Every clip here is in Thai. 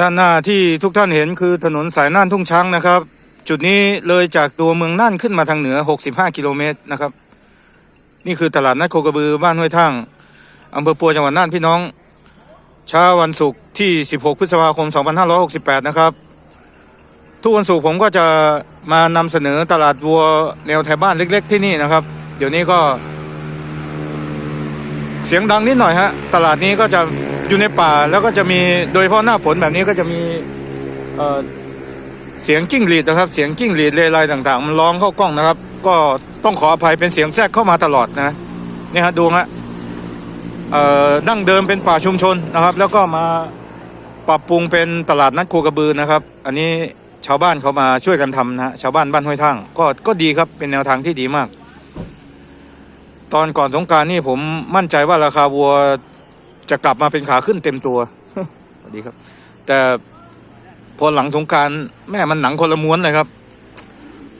ด้านหน้าที่ทุกท่านเห็นคือถนนสายน่านทุ่งช้างนะครับ จุดนี้เลยจากตัวเมืองน่านขึ้นมาทางเหนือ 65 กิโลเมตรนะครับ นี่คือตลาดนัดโคกระบือบ้านห้วยทั่งอำเภอปัวจังหวัดน่านพี่น้องเช้าวันศุกร์ที่ 16 พฤษภาคม 2568 นะครับ ทุกวันศุกร์ผมก็จะมานำเสนอตลาดวัวแนวแถวบ้านเล็ก ๆ ที่นี่นะครับ เดี๋ยวนี้ก็ สียงดังนิดหน่อยฮะตลาดนี้ก็จะอยู่ในป่าแล้วก็จะมีโดยเฉพาะหน้าฝนแบบนี้ก็จะมีเอ่อเสียงจิ้งหรีดนะครับ เสียงจิ้งหรีดเลไลต่างๆ มันร้องเข้ากล้องนะครับ ก็ต้องขออภัยเป็นเสียงแทรกเข้ามาตลอดนะนี่ฮะดูฮะเอ่อดั้งเดิมเป็นป่าชุมชนนะครับ แล้วก็มาปรับปรุงเป็นตลาดนัดโคกระบือนะครับ อันนี้ชาวบ้านเขามาช่วยกันทำนะฮะชาวบ้านบ้านห้วยทั่งก็ก็ดีครับเป็นแนวทางที่ดีมาก ตอนก่อนสงการนี่ผมมั่นใจว่าราคาวัวจะกลับมาเป็นขาขึ้นเต็มตัวสวัสดีครับ แต่พอหลังสงการแม่มันหนังคนละม้วนเลยครับ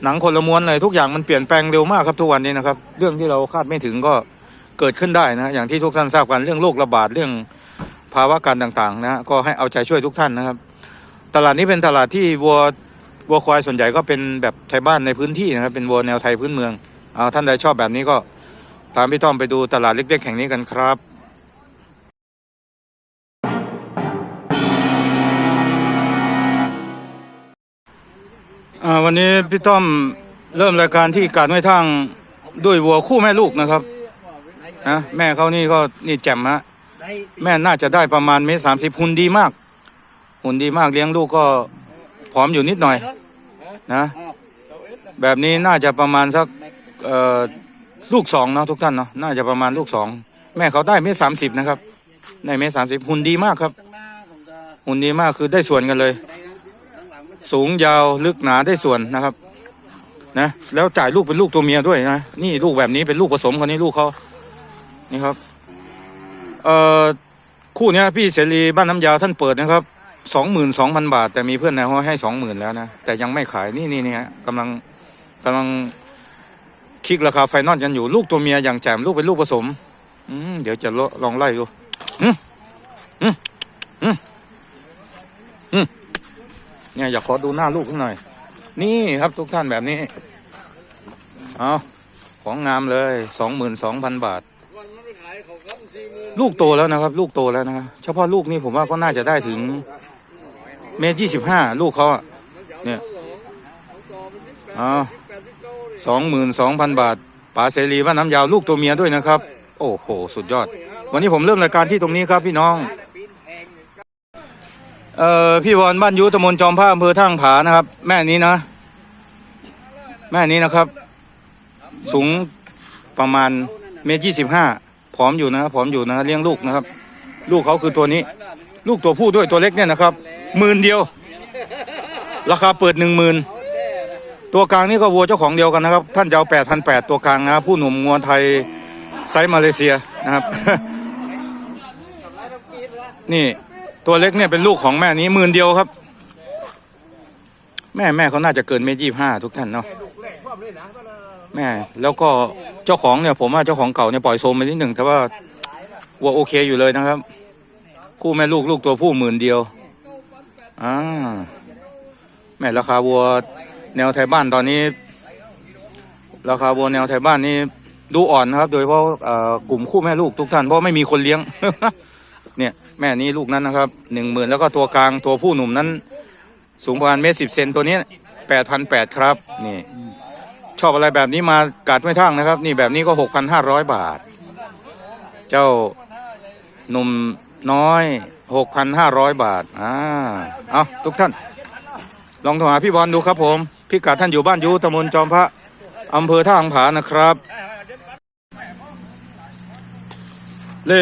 หนังคนละม้วนเลยทุกอย่างมันเปลี่ยนแปลงเร็วมากครับทุกวันนี้นะครับ เรื่องที่เราคาดไม่ถึงก็เกิดขึ้นได้นะ อย่างที่ทุกท่านทราบกันเรื่องโรคระบาดเรื่องภาวะการต่างๆ นะก็ให้เอาใจช่วยทุกท่านนะครับ ตลาดนี้เป็นตลาดที่วัววัวควายส่วนใหญ่ก็เป็นแบบไทยบ้านในพื้นที่นะครับ เป็นวัวแนวไทยพื้นเมืองเอาท่านใดชอบแบบนี้ก็ ตามพี่ต้อมไปดูตลาดเล็กๆแห่งนี้กันครับอ่าวันนี้พี่ต้อมเริ่มรายการที่การไม่ทั้งด้วยวัวคู่แม่ลูกนะครับนะแม่เขานี่ก็นี่แจ่มฮะแม่น่าจะได้ประมาณเมตรสามสิบหุ่นดีมาก หุ่นดีมากเลี้ยงลูกก็ผอมอยู่นิดหน่อยนะ แบบนี้น่าจะประมาณสักเอ่อ ลูกสองเนาะทุกท่านเนาะน่าจะประมาณลูกสองแม่เขาได้เมตรสามสิบนะครับได้เมตรสามสิบหุ่นดีมากครับ หุ่นดีมากคือได้ส่วนกันเลย สูงยาวลึกหนาได้ส่วนนะครับนะแล้วจ่ายลูกเป็นลูกตัวเมียด้วยนะนี่ลูกแบบนี้เป็นลูกผสมคนนี้ลูกเขานี่ครับเอ่อคู่เนี้ยพี่เสรีบ้านน้ำยาวท่านเปิดนะครับสองหมื่นสองพันบาท แต่มีเพื่อนในห้องให้สองหมื่นแล้วนะแต่ยังไม่ขายนี่นี่เนี่ฮะกำลังกำลัง คลิกราคาไฟนอลกันอยู่ลูกตัวเมียอย่างแจ่มลูกเป็นลูกผสมอืมเดี๋ยวจะลองไล่ดูอืมอืมอืมอืมเนี่ยอยากขอดูหน้าลูกหน่อย นี่ครับทุกท่านแบบนี้เอาของงามเลยสองหมื่นสองพันบาท ลูกโตแล้วนะครับ ลูกโตแล้วนะครับเฉพาะลูกนี่ผมว่าก็น่าจะได้ถึง เมตรยี่สิบห้าลูกเขาเนี่ย อาสองหมื่นสองพันบาทป๋าเสรีบ้านน้ำยาวลูกตัวเมียด้วยนะครับ โอ้โห สุดยอด วันนี้ผมเริ่มรายการที่ตรงนี้ครับพี่น้อง เอ่อ พี่วอนบ้านยุตำบลจอมผ้าอำเภอท่างผานะครับ แม่นี้นะ แม่นี้นะครับ สูงประมาณเมตรยี่สิบห้าผอมอยู่นะผอมอยู่นะเลี้ยงลูกนะครับ ลูกเขาคือตัวนี้ ลูกตัวผู้ด้วยตัวเล็กเนี่ยนะครับหมื่นเดียว ราคาเปิดหนึ่งหมื่น ตัวกลางนี่ก็วัวเจ้าของเดียวกันนะครับ ท่านจะเอาแปดพันแปดตัวกลางนะครับผู้หนุ่มงัวไทยไซส์มาเลเซียนะครับ นี่ตัวเล็กเนี่ยเป็นลูกของแม่นี้หมื่นเดียวครับ แม่แม่เขาน่าจะเกินเมตรยี่ห้าทุกท่านเนาะแม่แล้วก็เจ้าของเนี่ยผมว่าเจ้าของเก่าเนี่ยปล่อยโซมไปนิดหนึ่งแต่ว่าวัวโอเคอยู่เลยนะครับ คู่แม่ลูกลูกตัวผู้หมื่นเดียวอ่าแม่ราคาวัว แนวไทยบ้านตอนนี้ ราคาวัวแนวไทยบ้านนี่ดูอ่อนนะครับ โดยเฉพาะกลุ่มคู่แม่ลูกทุกท่านเพราะไม่มีคนเลี้ยง เนี่ยแม่นี้ลูกนั้นนะครับหนึ่งหมื่นแล้วก็ตัวกลางตัวผู้หนุ่มนั้น สูงประมาณเมตรสิบเซนตัวนี้แปดพันแปดครับนี่ชอบอะไรแบบนี้มากาดไม่ทั้งนะครับ นี่แบบนี้ก็หกพันห้าร้อยบาท เจ้าหนุ่มน้อยหกพันห้าร้อยบาทอ่าเอาทุกท่าน ลองโทรหาพี่บอลดูครับผม พี่กัดท่านอยู่บ้านยูตำบลจอมพระอำเภอท่าอังผานะครับเล่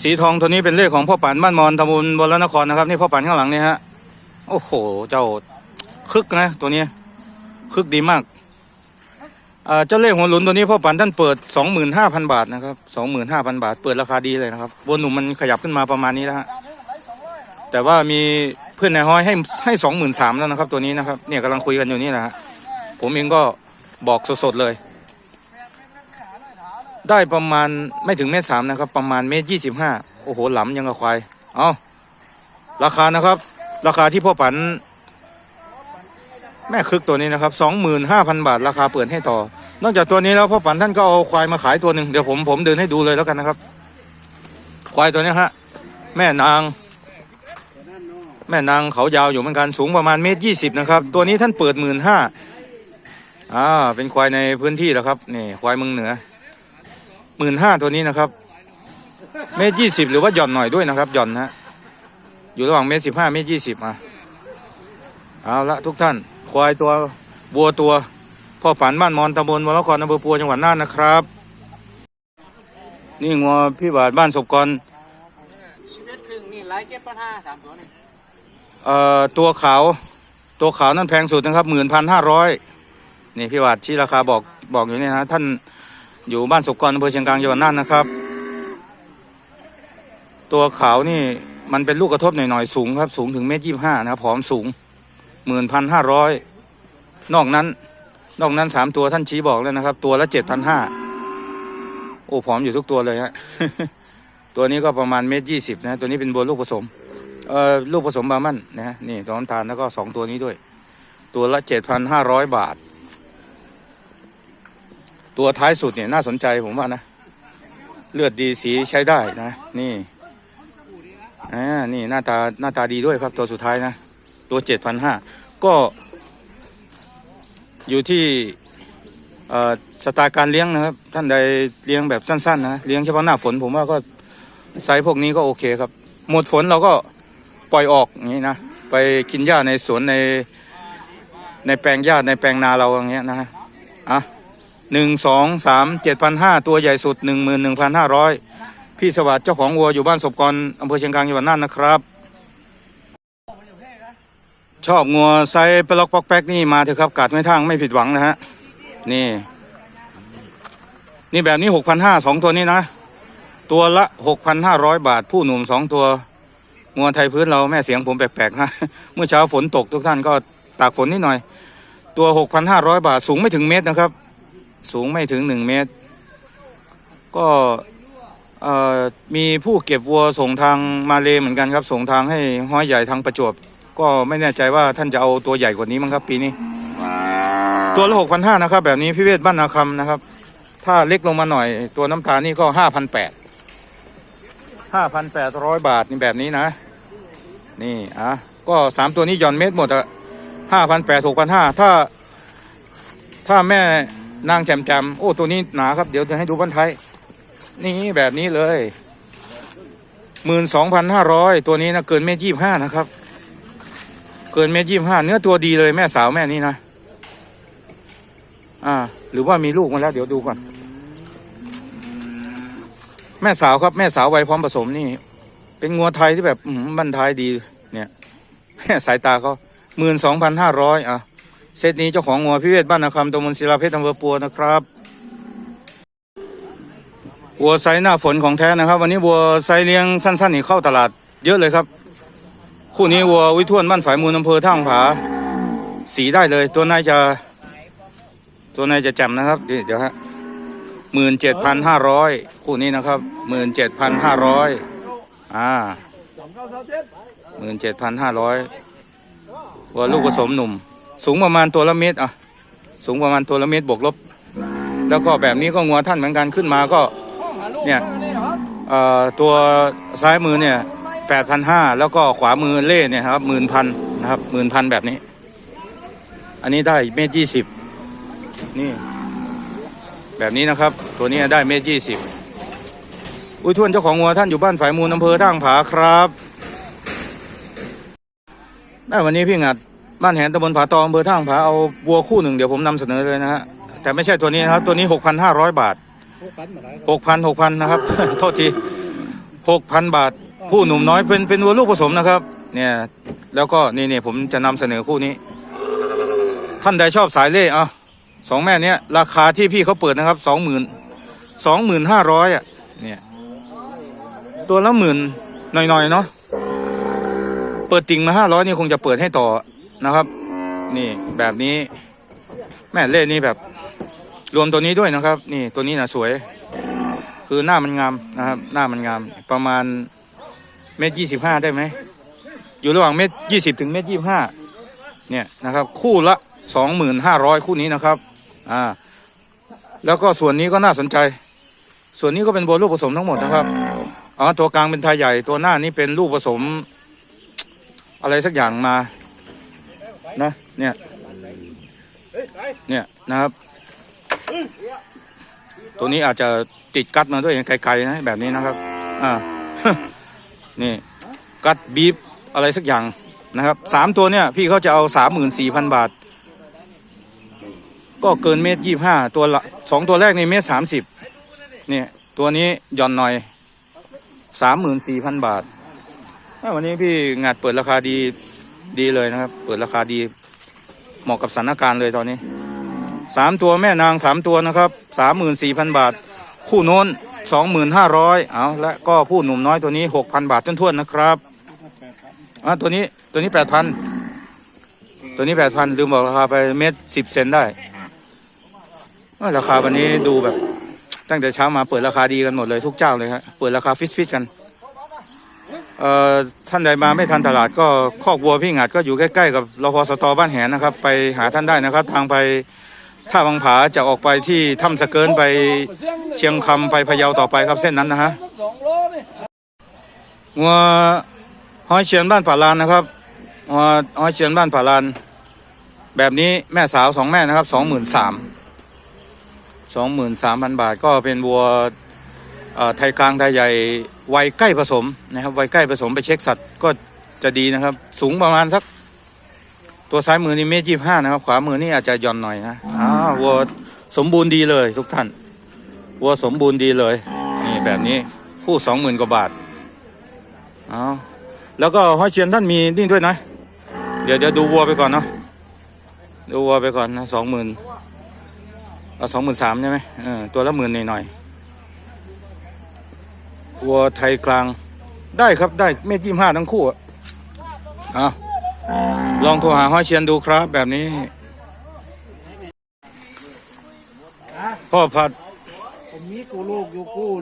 สีทองตัวนี้เป็นเลขของพ่อปันบ้านมอนตำบลบรนครนะครับ นี่พ่อปันข้างหลังนี่ฮะโอ้โห เจ้าคึกนะตัวนี้คึกดีมากเจ้าเลขหัวหลุนตัวนี้พ่อปันท่านเปิดสองหมื่นห้าพันบาทนะครับสองหมื่นห้าพันบาท เปิดราคาดีเลยนะครับวัวหนุ่มมันขยับขึ้นมาประมาณนี้แล้วฮะแต่ว่ามี เพื่อนนายห้อยให้ให้สองหมื่นสามแล้วนะครับ ตัวนี้นะครับ เนี่ยกำลังคุยกันอยู่นี่นะฮะผมเองก็บอกสดๆเลย ได้ประมาณไม่ถึงเมตรสามนะครับ ประมาณเมตรยี่สิบห้าโอ้โหหลำยังกับควายเอาราคานะครับ ราคาที่พ่อปัน แม่คึกตัวนี้นะครับสองหมื่นห้าพันบาท ราคาเปิดให้ต่อ นอกจากตัวนี้แล้วพ่อปันท่านก็เอาควายมาขายตัวหนึ่งเดี๋ยวผมผมเดินให้ดูเลยแล้วกันนะครับ ควายตัวนี้ฮะแม่นาง แม่นางเขายาวอยู่เหมือนกันสูงประมาณเมตรยี่สิบนะครับ ตัวนี้ท่านเปิดหมื่นห้าอ่าเป็นควายในพื้นที่แล้วครับนี่ควายเมืองเหนือหมื่นห้าตัวนี้นะครับ เมตรยี่สิบหรือว่าหย่อนหน่อยด้วยนะครับหย่อนนะอยู่ระหว่างเมตรสิบห้าเมตรยี่สิบอะเอาละทุกท่าน ควายตัวบัวตัวพ่อฝันบ้านมอนตำบลวรครอำเภอปัวจังหวัดน่านนะครับ นี่งัวพี่บาทบ้านศพกรชีวิตครึ่งนี่ไล่เก็บปัญหาสามตัวนี่ เอ่อตัวขาวตัวขาวนั่นแพงสุดนะครับหมื่นพันห้าร้อยนี่พี่บาทชี้ราคาบอกบอกอยู่นี่นะท่านอยู่บ้านศพกรอำเภอเชียงกลางจังหวัดน่านนะครับ ตัวขาวนี่มันเป็นลูกกระทบหน่อยๆสูงครับ สูงถึงเมตรยี่ห้านะครับผอมสูงหมื่นพันห้าร้อยนอกนั้น นอกนั้นสามตัวท่านชี้บอกแล้วนะครับ ตัวละเจ็ดพันห้าโอ้ผอมอยู่ทุกตัวเลยฮะตัวนี้ก็ประมาณเมตรยี่สิบนะ ตัวนี้เป็นบัวลูกผสม เอ่อลูกผสมบามันนะนี่ตอนน้ำตาลแล้วก็สองตัวนี้ด้วย ตัวละเจ็ดพันห้าร้อยบาท ตัวท้ายสุดเนี่ยน่าสนใจผมว่านะ เลือดดีสีใช้ได้นะ นี่อ่านี่หน้าตาหน้าตาดีด้วยครับ ตัวสุดท้ายนะ ตัวเจ็ดพันห้าก็ อยู่ที่เอ่อสไตล์การเลี้ยงนะครับ ท่านใดเลี้ยงแบบสั้นๆนะเลี้ยงเฉพาะหน้าฝนผมว่าก็ไซส์พวกนี้ก็โอเคครับ หมดฝนเราก็ ปล่อยออกอย่างนี้นะไปกินหญ้าในสวนในในแปลงหญ้าในแปลงนาเราอย่างเงี้ยนะฮะอะหนึ่งสองสามเจ็ดพันห้าตัวใหญ่สุดหนึ่งหมื่นหนึ่งพันห้าร้อยพี่สวัสดิ์เจ้าของวัวอยู่บ้านศพกรอำเภอเชียงกลางจังหวัดน่านนะครับ ชอบงัวไซส์ปลอกปอกแป๊กนี่มาเถอะครับกัดไม่ทางไม่ผิดหวังนะฮะนี่ นี่แบบนี้หกพันห้าสองตัวนี้นะ ตัวละหกพันห้าร้อยบาท ผู้หนุ่มสองตัว งัวไทยพื้นเราแม่เสียงผมแปลกๆนะเมื่อเช้าฝนตกทุกท่านก็ตากฝนนิดหน่อย ตัวหกพันห้าร้อยบาทสูงไม่ถึงเมตรนะครับ สูงไม่ถึงหนึ่งเมตร ก็มีผู้เก็บวัวส่งทางมาเลเหมือนกันครับ ส่งทางให้ห้อยใหญ่ทางประจวบ ก็ไม่แน่ใจว่าท่านจะเอาตัวใหญ่กว่านี้มั้งครับ ปีนี้ ตัวละหกพันห้านะครับ แบบนี้พิเวศบ้านนาคำนะครับ ถ้าเล็กลงมาหน่อย ตัวน้ำตาลนี่ก็ห้าพันแปดห้าพันแปดร้อยบาทนี่แบบนี้นะ นี่อะก็สามตัวนี้หย่อนเม็ดหมดอะห้าพันแปดหกพันห้าถ้า ถ้าแม่นางแจมแจมโอ้ตัวนี้หนาครับ เดี๋ยวจะให้ดูบันไทย นี่แบบนี้เลยหมื่นสองพันห้าร้อยตัวนี้นะเกินเมตรยี่ห้านะครับ เกินเมตรยี่ห้าเนื้อตัวดีเลยแม่สาวแม่นี่นะ อ่า หรือว่ามีลูกมาแล้ว เดี๋ยวดูก่อน แม่สาวครับแม่สาววัยพร้อมผสมนี่ เป็นงัวไทยที่แบบบันทายดีเนี่ยสายตาเขาหมื่นสองพันห้าร้อยอะเซตนี้เจ้าของงัวพิเวศบ้านนาคำตำบลศิลาเพชรอำเภอปัวนะครับวัวไซหน้าฝนของแท้นะครับ วันนี้วัวไซเลี้ยงสั้นๆนี่เข้าตลาดเยอะเลยครับ คู่นี้วัววิทวนบ้านฝ่ายมูลอำเภอท่างผา สีได้เลย ตัวนายจะ ตัวนายจะแจ่มนะครับเดี๋ยวเดี๋ยวฮะหมื่นเจ็ดพันห้าร้อยคู่นี้นะครับหมื่นเจ็ดพันห้าร้อย อ่าหมื่นเจ็ดพันห้าร้อยวัวลูกผสมหนุ่ม สูงประมาณตัวละเมตรอะ สูงประมาณตัวละเมตรบวกลบ แล้วก็แบบนี้ก็งัวท่านเหมือนกันขึ้นมาก็ เนี่ยเอ่อตัวซ้ายมือเนี่ยแปดพันห้าแล้วก็ขวามือเล่เนี่ยครับหมื่นพันนะครับหมื่นพันแบบนี้ อันนี้ได้เมตรยี่สิบนี่ แบบนี้นะครับ ตัวนี้ได้เมตรยี่สิบ อุ้ยทวนเจ้าของงัวท่านอยู่บ้านฝ่ายมูลอำเภอท่างผาครับได้วันนี้พี่งัดบ้านแหนตำบลผาตองอำเภอท่างผาเอาวัวคู่หนึ่งเดี๋ยวผมนำเสนอเลยนะฮะแต่ไม่ใช่ตัวนี้นะครับ ตัวนี้หกพันห้าร้อยบาทหกพันหกพันนะครับ โทษทีหกพันบาท ผู้หนุ่มน้อยเป็นเป็นวัวลูกผสมนะครับ เนี่ย แล้วก็นี่เนี่ยผมจะนำเสนอคู่นี้ ท่านใดชอบสายเล่เอาสองแม่เนี้ยราคาที่พี่เขาเปิดนะครับสองหมื่นสองหมื่นห้าร้อยอะเนี่ย ตัวละหมื่นหน่อยๆเนาะเปิดติ่งมาห้าร้อยนี่คงจะเปิดให้ต่อนะครับ นี่แบบนี้ แม่เล่นี่แบบ รวมตัวนี้ด้วยนะครับ นี่ตัวนี้นะสวย คือหน้ามันงามนะครับ หน้ามันงามประมาณเมตรยี่สิบห้าได้ไหมอยู่ระหว่างเมตรยี่สิบถึงเมตรยี่ห้าเนี่ยนะครับ คู่ละสองหมื่นห้าร้อยคู่นี้นะครับอ่าแล้วก็ส่วนนี้ก็น่าสนใจ ส่วนนี้ก็เป็นบัวลูกผสมทั้งหมดนะครับ อ๋อตัวกลางเป็นไทยใหญ่ตัวหน้านี้เป็นลูกผสม อะไรสักอย่างมา นะ เนี่ย เนี่ยนะครับ ตัวนี้อาจจะติดกัดมาด้วยไกลๆนะแบบนี้นะครับ อ่า นี่ กัดบีบอะไรสักอย่างนะครับสามตัวเนี่ยพี่เขาจะเอาสามหมื่นสี่พันบาท ก็เกินเมตรยี่ห้าตัวละสองตัวแรกในเมตรสามสิบเนี่ย ตัวนี้หย่อนหน่อย สามหมื่นสี่พันบาท วันนี้พี่งัดเปิดราคาดีดีเลยนะครับ เปิดราคาดี เหมาะกับสถานการณ์เลยตอนนี้สามตัวแม่นางสามตัวนะครับสามหมื่นสี่พันบาท คู่โน้นสองหมื่นห้าร้อยเอาและก็ผู้หนุ่มน้อยตัวนี้หกพันบาทท้วนๆนะครับอะตัวนี้ตัวนี้แปดพันตัวนี้แปดพันลืมบอกราคาไปเม็ดสิบเซนได้ราคาวันนี้ดูแบบ ตั้งแต่เช้ามาเปิดราคาดีกันหมดเลยทุกเจ้าเลยครับเปิดราคาฟิตฟิตกันเอ่อท่านใดมาไม่ทันตลาดก็คอกวัวพี่หงัดก็อยู่ใกล้ๆกับรพสตบ้านแหนนะครับ ไปหาท่านได้นะครับ ทางไปท่าบางผาจะออกไปที่ถ้ำสะเกินไปเชียงคำไปพะเยาต่อไปครับเส้นนั้นนะฮะสองโลนี่งัวห้อยเชียนบ้านป่าลานนะครับงัวห้อยเชียนบ้านป่าลาน แบบนี้แม่สาวสองแม่นะครับสองหมื่นสาม สองหมื่นสามพันบาท ก็เป็นวัวไทยกลางไทยใหญ่วัยใกล้ผสมนะครับวัยใกล้ผสมไปเช็คสัตว์ก็จะดีนะครับ สูงประมาณสัก ตัวซ้ายมือนี่เมตรยี่ห้านะครับ ขวามือนี่อาจจะย่อนหน่อยนะอ้าวัวสมบูรณ์ดีเลยทุกท่านวัวสมบูรณ์ดีเลยนี่แบบนี้คู่สองหมื่นกว่าบาทเอาแล้วก็ห้อยเชียนท่านมีนี่ด้วยนะ เดี๋ยวเดี๋ยวดูวัวไปก่อนเนาะดูวัวไปก่อนนะสองหมื่น เอาสองหมื่นสามใช่ไหมเออตัวละหมื่นหน่อยๆวัวไทยกลางได้ครับได้เมตรยี่ห้าทั้งคู่อะอาลองโทรหาห้อยเชียนดูครับ แบบนี้ พ่อผัด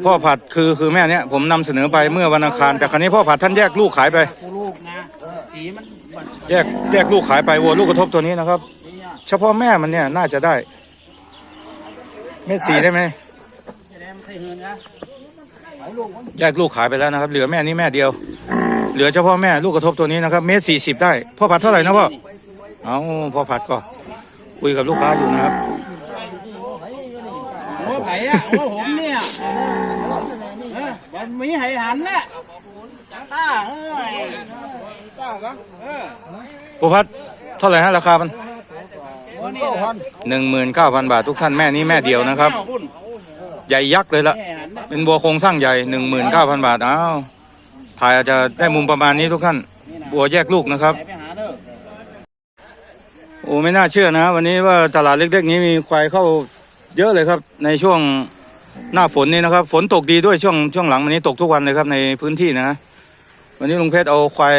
พ่อผัดคือคือแม่เนี้ยผมนำเสนอไปเมื่อวันอังคารแต่ครั้นี้พ่อผัดท่านแยกลูกขายไปแยกแยกลูกขายไปวัวลูกกระทบตัวนี้นะครับ เฉพาะแม่มันเนี่ยน่าจะได้ เม็ดสีได้ไหมจะได้มันใส่เฮือนนะขายลูกมันแยกลูกขายไปแล้วนะครับ เหลือแม่นี้แม่เดียว เหลือเฉพาะแม่ลูกกระทบตัวนี้นะครับเม็ดสี่สิบได้พ่อผัดเท่าไหร่นะพ่อเอาพ่อผัดก็คุยกับลูกค้าอยู่นะครับโอ้ไผ่อะโอ้ผมเนี่ยเออมันมีไห่หันแหละตาเอ้ยตาก็เออพ่อผัดเท่าไหร่ฮะราคามัน โอ้นี่พันหนึ่งหมื่นเก้าพันบาททุกท่านแม่นี้แม่เดียวนะครับ ใหญ่ยักษ์เลยละเป็นบัวโครงสร้างใหญ่หนึ่งหมื่นเก้าพันบาทอ้าวถ่ายอาจจะได้มุมประมาณนี้ทุกท่าน บัวแยกลูกนะครับโอ้ไม่น่าเชื่อนะ วันนี้ว่าตลาดเล็กๆนี้มีควายเข้าเยอะเลยครับ ในช่วงหน้าฝนนี้นะครับ ฝนตกดีด้วยช่วงช่วงหลังวันนี้ตกทุกวันเลยครับในพื้นที่นะ วันนี้ลุงเพชรเอาควาย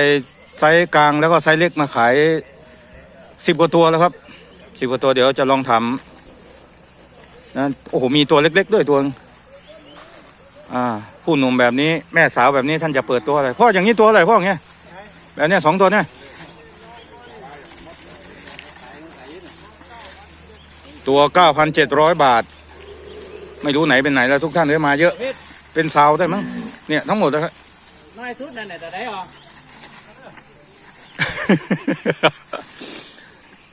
ไซส์กลางแล้วก็ไซส์เล็กมาขายสิบกว่าตัวแล้วครับ สิบกว่าตัวเดี๋ยวจะลองทำนะโอ้โหมีตัวเล็ก ๆ ด้วยตัวนึงอ่าผู้หนุ่มแบบนี้แม่สาวแบบนี้ท่านจะเปิดตัวอะไรพ่ออย่างนี้ตัวอะไรพ่ออย่างเงี้ยแบบเนี้ยสองตัวเนี่ยตัว 9,700 บาท ไม่รู้ไหนเป็นไหนแล้วทุกท่านเลยมาเยอะ เป็นซาวได้มั้งเนี่ยทั้งหมดนะครับน้อยสุดนั่นแหละแต่ได้หรอ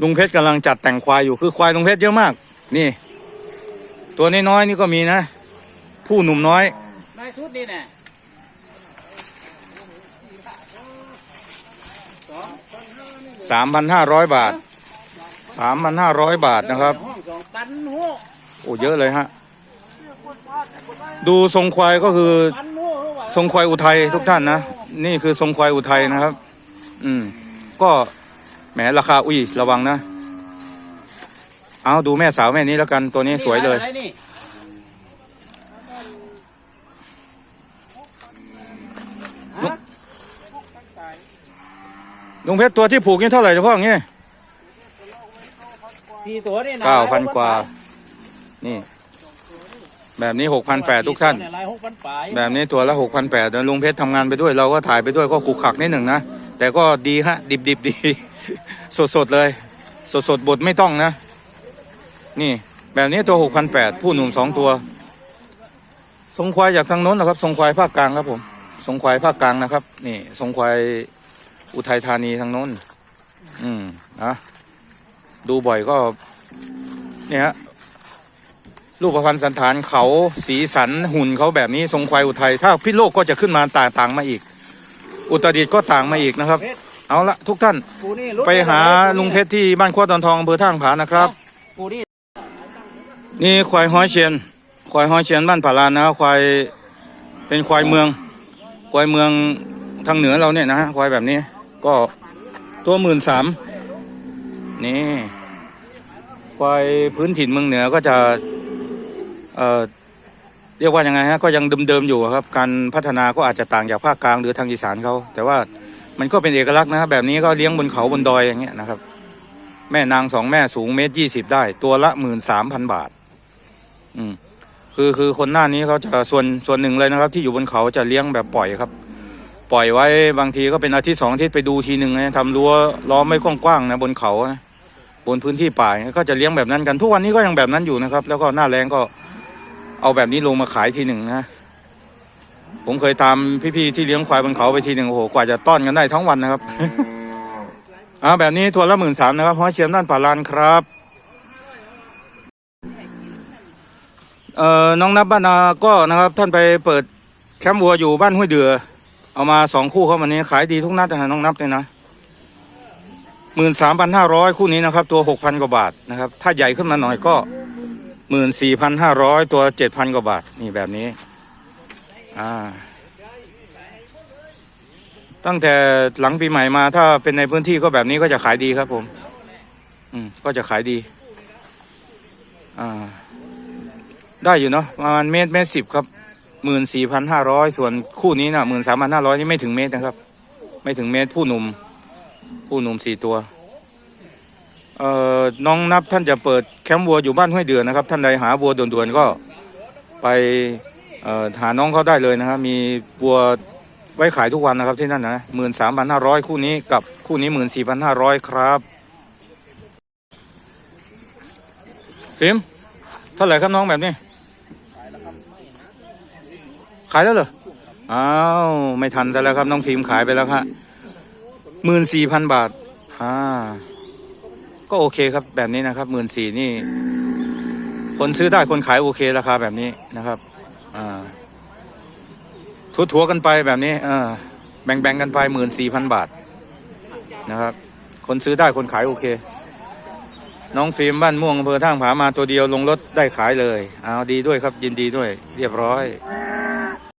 ลุงเพชรกำลังจัดแต่งควายอยู่คือควายลุงเพชรเยอะมาก นี่ ตัวน้อยๆนี่ก็มีนะ ผู้หนุ่มน้อยน้อยสุดนี่แน่3,500บาท3,500บาทนะครับห้องสองตันหัวโอ้เยอะเลยฮะ ดูทรงควายก็คือตันหัวเขาว่าทรงควายอุทัยทุกท่านนะ นี่คือทรงควายอุทัยนะครับ อืม ก็ แหมราคาอุ้ยระวังนะ เอาดูแม่สาวแม่นี้แล้วกันตัวนี้สวยเลย อะไรนี่ลุงเพชรตัวที่ผูกนี่เท่าไหร่เฉพาะอย่างงี้สี่ตัวนี่นะเก้าพันกว่า นี่ แบบนี้หกพันแปดทุกท่านลายหกพันปลายแบบนี้ตัวละหกพันแปดลุงเพชรทำงานไปด้วยเราก็ถ่ายไปด้วยก็ขูกขักนิดหนึ่งนะ แต่ก็ดีฮะ ดิบดิบดี สดสดๆเลย สดสดๆบดไม่ต้องนะ นี่ แบบนี้ตัวหกพันแปดผู้หนุ่มสองตัวทรงควายจากทางโน้นนะครับทรงควายภาคกลางครับผมทรงควายภาคกลางนะครับ นี่ทรงควายอุทัยธานีทางโน้น อืมนะดูบ่อยก็ เนี่ยฮะรูปพรรณสันฐานเขาสีสันหุ่นเขาแบบนี้ทรงควายอุทัยถ้าพิโลกก็จะขึ้นมาต่างต่างมาอีก อุตรดิตถ์ก็ต่างมาอีกนะครับ เอาละทุกท่านกูนี่รุดไปหาลุงเพชรที่บ้านขั้วตอนทองอำเภอท่างผานะครับกูนี่นี่ควายห้อยเชียน ควายห้อยเชียนบ้านป่าลานนะครับควายเป็นควายเมือง ควายเมืองทางเหนือเราเนี่ยนะฮะควายแบบนี้ ก็ตัวหมื่นสามนี่ควายพื้นถิ่นเมืองเหนือก็จะเอ่อเรียกว่ายังไงฮะก็ยังเดิมๆอยู่อะครับ การพัฒนาก็อาจจะต่างจากภาคกลางหรือทางอีสานเขาแต่ว่า มันก็เป็นเอกลักษณ์นะครับแบบนี้ก็เลี้ยงบนเขาบนดอยอย่างเงี้ยนะครับ แม่นางสองแม่สูงเมตรยี่สิบได้ ตัวละหมื่นสามพันบาท อืม คือคือคนหน้านี้เขาจะส่วนส่วนหนึ่งเลยนะครับ ที่อยู่บนเขาจะเลี้ยงแบบปล่อยครับ ปล่อยไว้บางทีก็เป็นอาทิตย์สองอาทิตย์ไปดูทีหนึ่งนะทำรั้วล้อมไม่กว้างๆนะบนเขานะบนพื้นที่ป่าก็จะเลี้ยงแบบนั้นกันทุกวันนี้ก็ยังแบบนั้นอยู่นะครับ แล้วก็หน้าแรงก็เอาแบบนี้ลงมาขายทีหนึ่งนะ ผมเคยตามพี่ๆที่เลี้ยงควายบนเขาไปทีหนึ่งโอ้โหกว่าจะต้อนกันได้ทั้งวันนะครับอ่าแบบนี้ตัวละหมื่นสามนะครับห้อยเชียมด้านป่าลานครับเอ่อน้องนับบ้านนาก็นะครับท่านไปเปิดแคมป์วัวอยู่บ้านห้วยเดือ เอามาสองคู่เข้ามานี้ขายดีทุกนัดนะน้องนับเลยนะหมื่นสามพันห้าร้อยคู่นี้นะครับ ตัวหกพันกว่าบาทนะครับ ถ้าใหญ่ขึ้นมาหน่อยก็หมื่นสี่พันห้าร้อยตัวเจ็ดพันกว่าบาทนี่แบบนี้ อ่า ตั้งแต่หลังปีใหม่มา ถ้าเป็นในพื้นที่ก็แบบนี้ก็จะขายดีครับ ผม อืม ก็จะขายดี อ่า ได้อยู่เนาะประมาณเมตรเมตรสิบครับหมื่นสี่พันห้าร้อยส่วนคู่นี้นะหมื่นสามพันห้าร้อยนี่ไม่ถึงเมตรนะครับ ไม่ถึงเมตรผู้หนุ่ม ผู้หนุ่มสี่ตัว เอ่อน้องนับท่านจะเปิดแคมป์วัวอยู่บ้านห้วยเดือนนะครับ ท่านใดหาวัวด่วนๆก็ไป หาน้องเขาได้เลยนะครับมีวัวไว้ขายทุกวันนะครับที่นั่นนะหมื่นสามพันห้าร้อยคู่นี้กับคู่นี้หมื่นสี่พันห้าร้อยครับฟิล์มเท่าไหร่ครับน้องแบบนี้ ขายแล้วเหรออ้าวไม่ทันซะแล้วครับน้องฟิล์มขายไปแล้วครับหมื่นสี่พันบาทอ่าก็โอเคครับแบบนี้นะครับหมื่นสี่นี่ คนซื้อได้คนขายโอเคราคาแบบนี้นะครับ อ่าทัวกันไปแบบนี้เออแบ่งๆกันไปหมื่นสี่พันบาท นะครับ คนซื้อได้คนขายโอเค น้องฟิล์มบ้านม่วงอำเภอท่างผามาตัวเดียวลงรถได้ขายเลย เอาดีด้วยครับยินดีด้วย เรียบร้อย